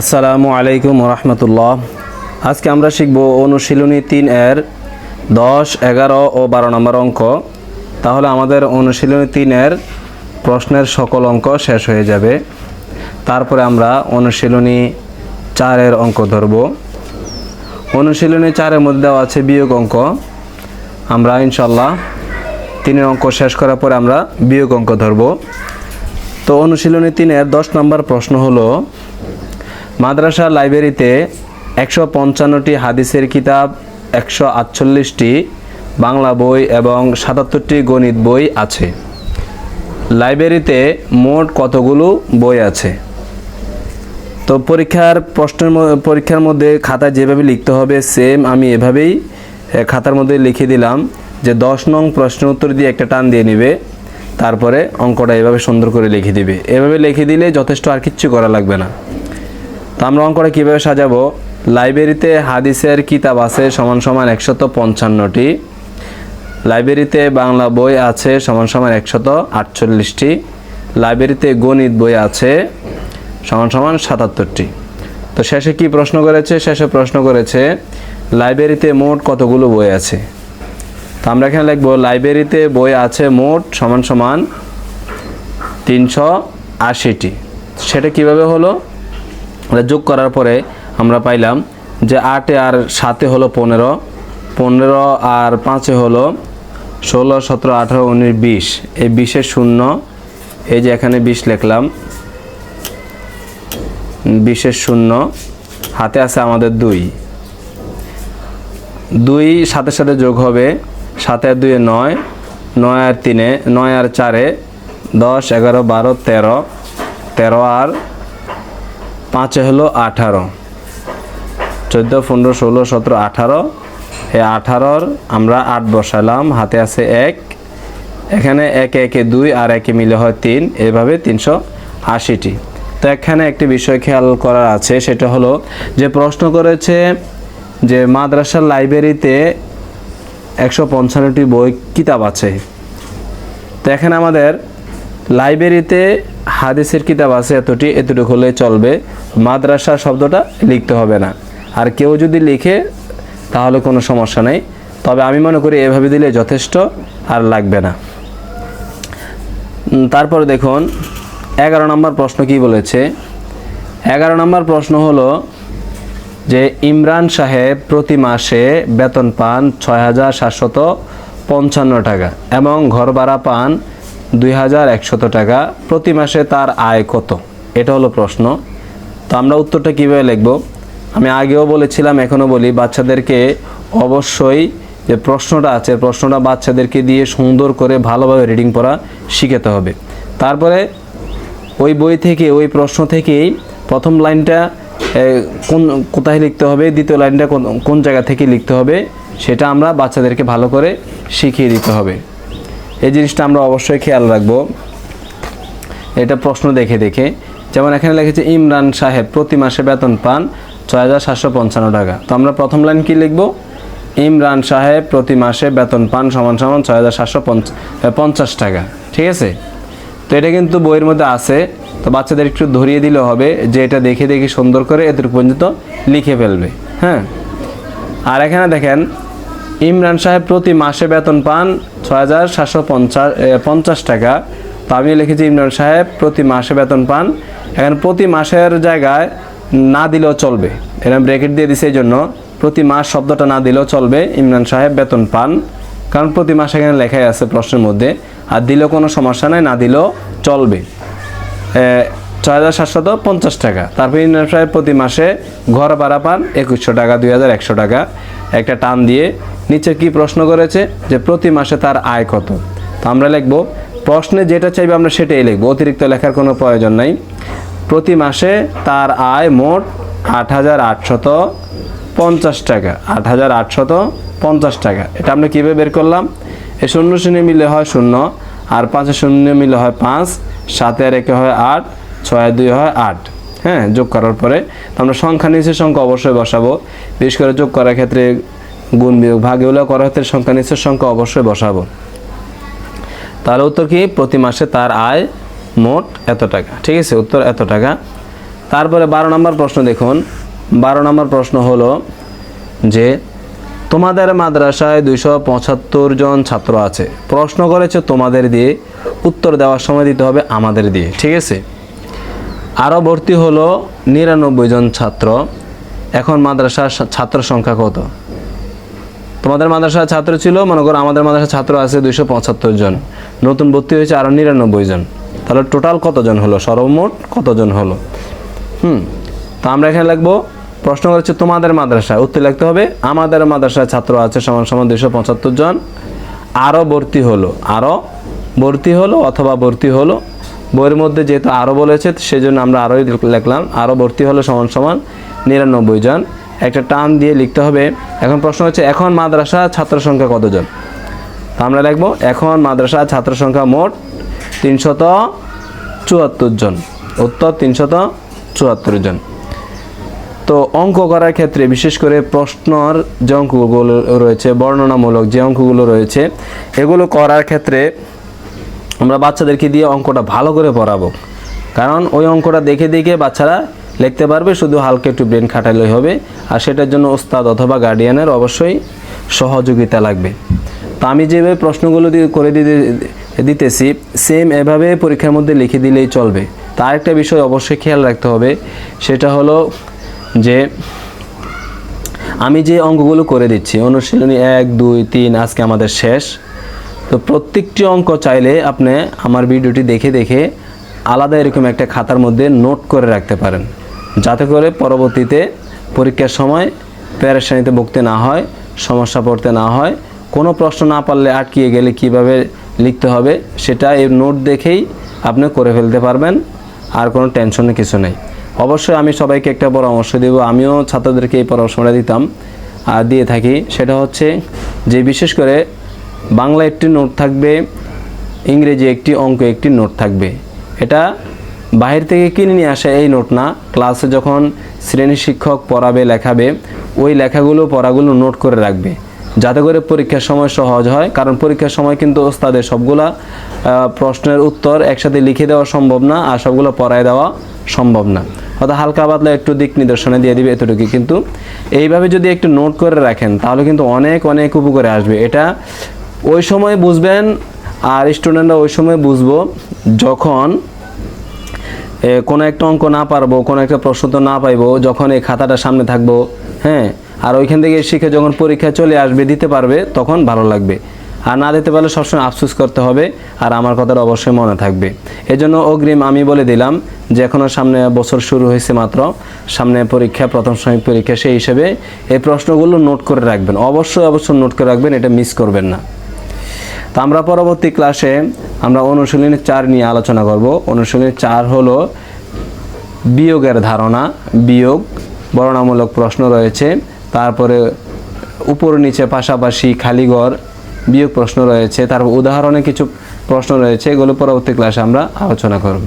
আসসালামু আলাইকুম রহমতুল্লাহ আজকে আমরা শিখব অনুশীলনী তিন এর দশ, এগারো ও বারো নম্বর অঙ্ক। তাহলে আমাদের অনুশীলনী তিন এর প্রশ্নের সকল অঙ্ক শেষ হয়ে যাবে। তারপরে আমরা অনুশীলনী চারের অঙ্ক ধরব। অনুশীলনী চারের মধ্যে দেওয়া আছে বিয়োগ অঙ্ক। আমরা ইনশাল্লাহ তিনের অঙ্ক শেষ করার পরে আমরা বিয়োগ অঙ্ক ধরব। তো অনুশীলনী তিনের দশ নম্বর প্রশ্ন হলো মাদ্রাসা লাইব্রেরিতে একশো পঞ্চান্নটি হাদিসের কিতাব, একশো আটচল্লিশটি বাংলা বই এবং সাতাত্তরটি গণিত বই আছে। লাইব্রেরিতে মোট কতগুলো বই আছে? তো পরীক্ষার প্রশ্নের পরীক্ষার মধ্যে খাতায় যেভাবে লিখতে হবে সেম আমি এভাবেই খাতার মধ্যে লিখে দিলাম যে দশ নং প্রশ্ন উত্তর দিয়ে একটা টান দিয়ে নিবে, তারপরে অঙ্কটা এভাবে সুন্দর করে লিখে দিবে। এভাবে লিখে দিলে যথেষ্ট আর কিচ্ছু করা লাগবে না। তো আমরা অঙ্কটা কীভাবে সাজাবো? লাইব্রেরিতে হাদিসের কিতাব আছে সমান সমান একশত পঞ্চান্নটি। লাইব্রেরিতে বাংলা বই আছে সমান সমান একশত আটচল্লিশটি। লাইব্রেরিতে গণিত বই আছে সমান সমান সাতাত্তরটি। তো শেষে কি প্রশ্ন করেছে? শেষে প্রশ্ন করেছে, লাইব্রেরিতে মোট কতগুলো বই আছে? তো আমরা এখানে লিখব, লাইব্রেরিতে বই আছে মোট সমান সমান তিনশো আশিটি। সেটা কীভাবে হলো? যোগ করার পরে আমরা পাইলাম যে আটে আর সাতে হলো পনেরো পনেরো আর পাঁচে হলো ষোলো, সতেরো, আঠারো, উনিশ, বিশ। এই বিশের শূন্য, এই যে এখানে বিশ লিখলাম, বিশের শূন্য, হাতে আছে আমাদের দুই। দুই সাথে সাথে যোগ হবে সাতে আর দুয়ে নয় নয় আর তিনে, নয় আর চারে দশ, এগারো, বারো, তেরো তেরো আর পাঁচে হলো আঠারো। চোদ্দ, পনেরো, ষোলো, সতেরো, আঠারো। এই আঠারোর আমরা আট বসালাম, হাতে আছে এক। এখানে একে একে দুই আর একে মিলে হয় তিন, এভাবে তিনশো আশিটি। তো এখানে একটি বিষয় খেয়াল করার আছে, সেটা হলো যে প্রশ্ন করেছে যে মাদ্রাসার লাইব্রেরিতে একশো পঞ্চান্নটি বই কিতাব আছে। তো এখানে আমাদের লাইব্রেরিতে হাদিসের কিতাব আছে এতটি, এতটুকু হলে চলবে। মাদ্রাসা শব্দটা লিখতে হবে না। আর কেউ যদি লিখে, তাহলে কোনো সমস্যা নেই। তবে আমি মনে করি এভাবে দিলে যথেষ্ট আর লাগবে না। তারপরে দেখুন, এগারো নম্বর প্রশ্ন কি বলেছে? এগারো নম্বর প্রশ্ন হলো যে, ইমরান সাহেব প্রতি মাসে বেতন পান ছয় হাজার সাতশত পঞ্চান্ন টাকা এবং ঘর ভাড়া পান দুই হাজার একশত টাকা প্রতি মাসে তার আয় কত? এটা হলো প্রশ্ন। তো আমরা উত্তরটা কীভাবে লিখব? আমি আগেও বলেছিলাম, এখনও বলি, বাচ্চাদেরকে অবশ্যই যে প্রশ্নটা আছে, প্রশ্নটা বাচ্চাদেরকে দিয়ে সুন্দর করে ভালোভাবে রিডিং পড়া শিখাতে হবে। তারপরে ওই বই থেকে, ওই প্রশ্ন থেকেই প্রথম লাইনটা কোন, কোথায় লিখতে হবে, দ্বিতীয় লাইনটা কোন কোন জায়গা থেকে লিখতে হবে, সেটা আমরা বাচ্চাদেরকে ভালো করে শিখিয়ে দিতে হবে। এই জিনিসটা আমরা অবশ্যই খেয়াল রাখব। এটা প্রশ্ন দেখে দেখে। যেমন এখানে লিখেছে, ইমরান সাহেব প্রতি মাসে বেতন পান ছয় হাজার সাতশো পঞ্চান্ন টাকা। তো আমরা প্রথম লাইন কি লিখব? ইমরান সাহেব প্রতি মাসে বেতন পান সমান সমান ছয় হাজার সাতশো পঞ্চাশ টাকা। ঠিক আছে? তো এটা কিন্তু বইয়ের মধ্যে আছে। তো বাচ্চাদের একটু ধরিয়ে দিলে হবে যে এটা দেখে দেখে সুন্দর করে এতটুকু পর্যন্ত লিখে ফেলবে। হ্যাঁ? আর এখানে দেখেন ইমরান সাহেব প্রতি মাসে বেতন পান ছয় হাজার সাতশো পঞ্চাশ পঞ্চাশ টাকা। তো আমি লিখেছি ইমরান সাহেব প্রতি মাসে বেতন পান। এখানে প্রতি মাসের জায়গায় না দিলেও চলবে। এখানে ব্রেকেট দিয়ে দিছে এই জন্য। প্রতি মাস শব্দটা না দিলেও চলবে, ইমরান সাহেব বেতন পান। কারণ প্রতি মাসে এখানে লেখাই আছে প্রশ্নের মধ্যে। আর দিলেও কোনো সমস্যা নাই, না দিলেও চলবে। ছয় হাজার সাতশত পঞ্চাশ টাকা। তারপর ইমরান সাহেব প্রতি মাসে ঘর ভাড়া পান একুশশো টাকা, দুই হাজার একশো টাকা। একটা টান দিয়ে নিচে কি প্রশ্ন করেছে? যে প্রতি মাসে তার আয় কত? তো আমরা লিখব, প্রশ্নে যেটা চাইবে আমরা সেটাই লিখব, অতিরিক্ত লেখার কোনো প্রয়োজন নাই। প্রতি মাসে তার আয় মোট আট হাজার আটশত পঞ্চাশ টাকা, আট হাজার আটশত পঞ্চাশ টাকা। এটা আমরা কীভাবে বের করলাম? এই শূন্য শূন্য মিলে হয় শূন্য, আর পাঁচে শূন্য মিলে হয় পাঁচ, সাতে আর একে হয় আট, ছয় দুই হয় আট। হ্যাঁ যোগ করার পরে আমরা সংখ্যা নিচের সংখ্যা অবশ্যই বসাবো। বিশেষ করে যোগ করার ক্ষেত্রে গুণ বিয়োগ ভাগ এগুলো করার ক্ষেত্রে সংখ্যা নিচের সংখ্যা অবশ্যই বসাবো। তাহলে উত্তর কি? প্রতি মাসে তার আয় মোট এত টাকা। ঠিক আছে? উত্তর এত টাকা। তারপরে বারো নম্বর প্রশ্ন দেখুন। বারো নম্বর প্রশ্ন হলো যে, তোমাদের মাদ্রাসায় দুইশো পঁচাত্তর জন ছাত্র আছে। প্রশ্ন করেছে তোমাদের দিয়ে, উত্তর দেওয়ার সময় দিতে হবে আমাদের দিয়ে। ঠিক আছে? আরও ভর্তি হলো নিরানব্বই জন ছাত্র। এখন মাদ্রাসার ছাত্র সংখ্যা কত? তোমাদের মাদ্রাসার ছাত্র ছিল, মনে করো আমাদের মাদ্রাসার ছাত্র আছে দুইশো পঁচাত্তর জন। নতুন ভর্তি হয়েছে আরও নিরানব্বই জন। তাহলে টোটাল কতজন হলো? সর্বমোট কতজন হলো? হুম, তো আমরা এখানে লিখব, প্রশ্ন করেছে তোমাদের মাদ্রাসায়। উত্তর লিখতে হবে, আমাদের মাদ্রাসায় ছাত্র আছে সমান সমান দুইশো পঁচাত্তর জন। আরও ভর্তি হলো আরও ভর্তি হলো অথবা ভর্তি হলো বইয়ের মধ্যে যেহেতু আরও বলেছে, সেজন্য আমরা আরোই লিখলাম। আরও ভর্তি হলো সমান সমান নিরানব্বই জন। একটা টান দিয়ে লিখতে হবে। এখন প্রশ্ন হচ্ছে, এখন মাদ্রাসা ছাত্র সংখ্যা কতজন? আমরা লিখব, এখন মাদ্রাসা ছাত্র সংখ্যা মোট তিনশত চুয়াত্তর জন। উত্তর, তিনশত চুয়াত্তর জন। তো অঙ্ক করার ক্ষেত্রে বিশেষ করে প্রশ্নর যে অঙ্কগুলো রয়েছে, বর্ণনামূলক যে অঙ্কগুলো রয়েছে, এগুলো করার ক্ষেত্রে আমরা বাচ্চাদেরকে দিয়ে অঙ্কটা ভালো করে পড়াবো। কারণ ওই অঙ্কটা দেখে দেখে বাচ্চারা লিখতে পারবে, শুধু হালকা একটু ব্রেন খাটালেই হবে। আর সেটার জন্য ওস্তাদ অথবা গার্ডিয়ানের অবশ্যই সহযোগিতা লাগবে। তো আমি যেভাবে প্রশ্নগুলো করে দিতে, দিতেছি সেম এভাবে পরীক্ষার মধ্যে লিখে দিলেই চলবে। তার একটা বিষয় অবশ্যই খেয়াল রাখতে হবে, সেটা হলো যে আমি যে অঙ্কগুলো করে দিচ্ছি, অনুশীলনী এক, দুই, তিন, আজকে আমাদের শেষ। তো প্রত্যেকটি অঙ্ক চাইলে আপনি আমার ভিডিওটি দেখে দেখে আলাদা এরকম একটা খাতার মধ্যে নোট করে রাখতে পারেন। যাতে করে পরবর্তীতে পরীক্ষার সময় প্যারেশানিতে ভুগতে না হয়, সমস্যা পড়তে না হয়, কোনো প্রশ্ন না পারলে আটকিয়ে গেলে কীভাবে লিখতে হবে সেটা এই নোট দেখেই আপনি করে ফেলতে পারবেন, আর কোনো টেনশনের কিছু নেই। অবশ্যই আমি সবাইকে একটা পরামর্শ দেব, আমিও ছাত্রদেরকে এই পরামর্শটা দিতাম, আর দিয়ে থাকি, সেটা হচ্ছে যে বিশেষ করে বাংলা একটি নোট থাকবে, ইংরেজি একটি অঙ্ক, একটি নোট থাকবে। এটা বাহির থেকে কিনে নিয়ে আসে এই নোট না, ক্লাসে যখন শ্রেণি শিক্ষক পড়াবে, লেখাবে, ওই লেখাগুলো, পড়াগুলো নোট করে রাখবে। যাতে করে পরীক্ষার সময় সহজ হয়, কারণ পরীক্ষার সময় কিন্তু ওস্তাদের সবগুলা প্রশ্নের উত্তর একসাথে লিখে দেওয়া সম্ভব না, আর সবগুলো পড়ায় দেওয়া সম্ভব না। অর্থাৎ হালকা পাতলা একটু দিক নিদর্শনে দিয়ে দিবে এতটুকু। কিন্তু এইভাবে যদি একটু নোট করে রাখেন, তাহলে কিন্তু অনেক অনেক উপকারে আসবে। এটা ওই সময় বুঝবেন আর স্টুডেন্টরা ওই সময় বুঝব যখন কোনো একটা অঙ্ক না পারব, কোনো একটা প্রশ্ন তো না পাইবো, যখন এই খাতাটা সামনে থাকব হ্যাঁ? আর ওইখান থেকে শিখে যখন পরীক্ষা চলে আসবে, দিতে পারবে, তখন ভালো লাগবে। আর না দিতে পারলে সবসময় আফসোস করতে হবে আর আমার কথাটা অবশ্যই মনে থাকবে। এজন্য অগ্রিম আমি বলে দিলাম যে এখনও সামনে বছর শুরু হয়েছে মাত্র, সামনে পরীক্ষা, প্রথম শ্রেণির পরীক্ষা সেই হিসেবে এই প্রশ্নগুলো নোট করে রাখবেন। অবশ্যই অবশ্যই নোট করে রাখবেন, এটা মিস করবেন না। তো আমরা পরবর্তী ক্লাসে আমরা অনুশীলনী চার নিয়ে আলোচনা করব। অনুশীলনী চার হলো বিয়োগের ধারণা, বিয়োগ বর্ণামূলক প্রশ্ন রয়েছে। তারপরে উপর নিচে পাশাপাশি খালিঘর বিয়োগ প্রশ্ন রয়েছে। তারপর উদাহরণে কিছু প্রশ্ন রয়েছে, এগুলো পরবর্তী ক্লাসে আমরা আলোচনা করব।